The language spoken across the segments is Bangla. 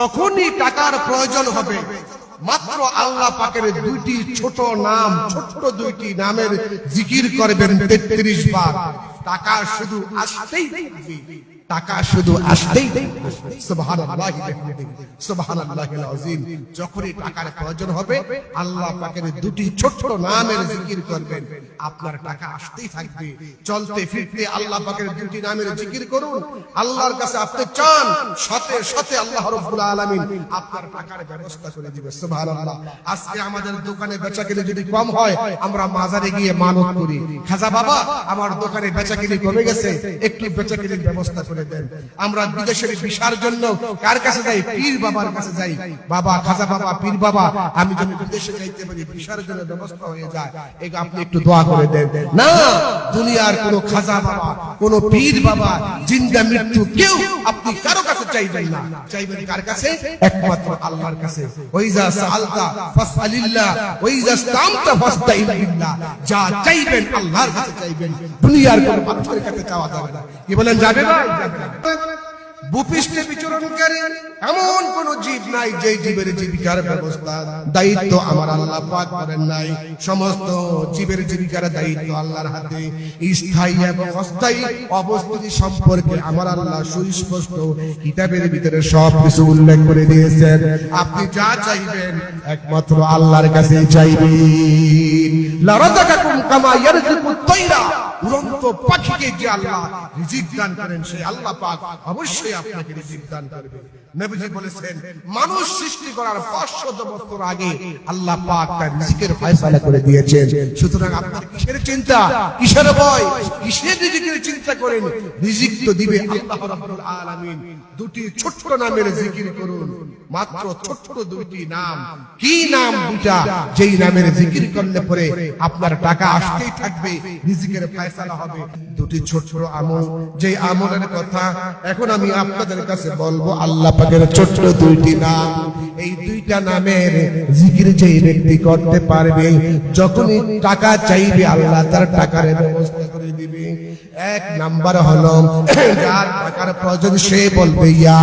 তখনই টাকার প্রয়োজন হবে মাত্র আল্লাহ পাকের দুইটি ছোট নাম, ছোট দুইটি নামের জিকির করবেন তেত্রিশ বার টাকা শুধু আসতেই। টাকা শুধু আসতেই টাকার আল্লাহর কাছে আপনি চান, সাথে সাথে আল্লাহ আপনার টাকার ব্যবস্থা করে দিবে। আজকে আমাদের দোকানে বেচাকেনি যদি কম হয়, আমরা মাজারে গিয়ে মানত করি। খাজা বাবা, আমার দোকানে বেচাকেনি কমে গেছে, একটু বেচাকেনির ব্যবস্থা করে দেন। আমরা বিদেশের ভিসার জন্য কার কাছে যাই? পীর বাবার কাছে যাই। বাবা, খাজা বাবা, পীর বাবা, আমি যদি বিদেশে যাইতে পারি, ভিসার জন্য ব্যবস্থা হয়ে যায়। এই আপনি একটু দোয়া করে দেন। না! দুনিয়ার কোন খাজা বাবা, কোন পীর বাবা, জিন্দা মৃত্যু কেউ আপনি কারও কাছে চাইবেন না। চাইবেন কার কাছে? একমাত্র আল্লাহর কাছে। ওইজা সালতা ফাসআলিল্লাহ ওইজা ইসতামতা ফাসতাইন বিল্লাহ। যা চাইবেন আল্লাহর কাছে চাইবেন। দুনিয়ার কোন মানুষের কাছে চাওয়া যাবে না। কি বলেন, যাবে না? ভূপৃষ্ঠে বিচরণকারী এমন কোন জীব নাই যে জীবের জীবিকার ব্যবস্থা। দায়িত্ব আমার আল্লাহ পাক করেন নাই। সমস্ত জীবের জীবিকার দায়িত্ব আল্লাহর হাতে। স্থায়ী এবং অস্থায়ী অবস্থিতি সম্পর্কে আমার আল্লাহ সুস্পষ্ট কিতাবের ভিতরে সব কিছু উল্লেখ করে দিয়েছেন। আপনি যা চাইবেন, একমাত্র আল্লাহর কাছে চাইবেন। লারাযাকাকুম কামা ইয়ারযুকুত তাইরা উড়ন্ত পাখিকে যে আল্লাহ রিজিক দান করেন, সেই আল্লাহ পাক অবশ্যই আপনাকে রিজিক দান করবে। নবীজি বলেছেন, মানুষ সৃষ্টি করার 500 বছর আগে আল্লাহ পাক তার রিজিকের ফয়সালা করে দিয়েছেন। সুতরাং আপনার কিসের চিন্তা? কিসের ভয়? কিসের রিজিকের চিন্তা করেন? রিজিক তো দিবে আল্লাহ রাব্বুল আলামিন। দুটি ছোট্ট নামের জিকির করুন। মাত্র ছোট্ট দুইটি নাম। কি নাম দুটা যেই নামের জিকির করলে পরে আপনার টাকা আসতেই থাকবে। রিজিকের ফয়সালা হবে। দুটি ছোট ছোট আমল। যেই আমলের কথা এখন আমি আপনাদের কাছে বলব আল্লাহ পাকের ছোট্ট দুইটি নাম। এই দুইটা নামের জিকির যেই ব্যক্তি করতে পারবে, যখনই টাকা চাইবে, আল্লাহ তার টাকার ব্যবস্থা করে দিবে। এক নাম্বার হলো, যার টাকার প্রয়োজন সে বলবে, ইয়া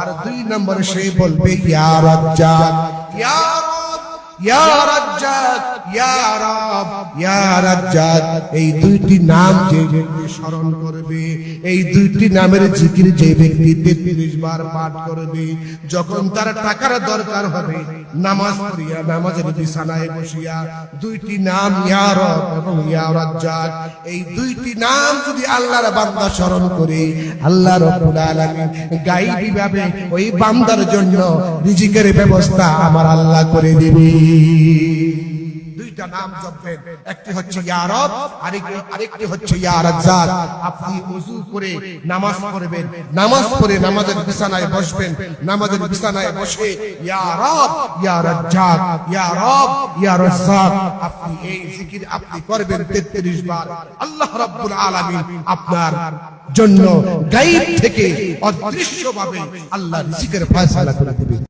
আর দুই নাম্বার সে বলবে ইয়ার রাজ্জাক। ইয়া এই দুইটি নাম যে স্মরণ করবে, এই দুইটি নামের জিকির যে ব্যক্তি 33 বার পাঠ করবে, যখন তার টাকার দরকার হবে, নামাজ পড়িয়া, নামাজের বিছানায় বসিয়া, দুইটি নাম এই দুইটি নাম যদি আল্লাহর বান্দা স্মরণ করে, আল্লাহ রব্বুল গাইবি ভাবে ওই বান্দার জন্য রিজিকের ব্যবস্থা আমার আল্লাহ করে দিবে। দুইটা নাম জপবেন। একটি হচ্ছে ইয়া রব আরেকটি আরেকটি হচ্ছে ইয়া রাজ্জাক। আপনি ওযু করে নামাজ পড়বেন। নামাজ পড়ে নামাজের বিছানায় বসবেন। নামাজের বিছানায় বসে ইয়া রব, ইয়া রাজ্জাক, ইয়া রব, ইয়া রাজ্জাক। আপনি এই জিকির আপনি করবেন 33 বার। আল্লাহ রাব্বুল আলামিন আপনার জন্য গায়েব থেকে অদৃশ্যভাবে আল্লাহ রিজিকের ফয়সালা করে দিবেন।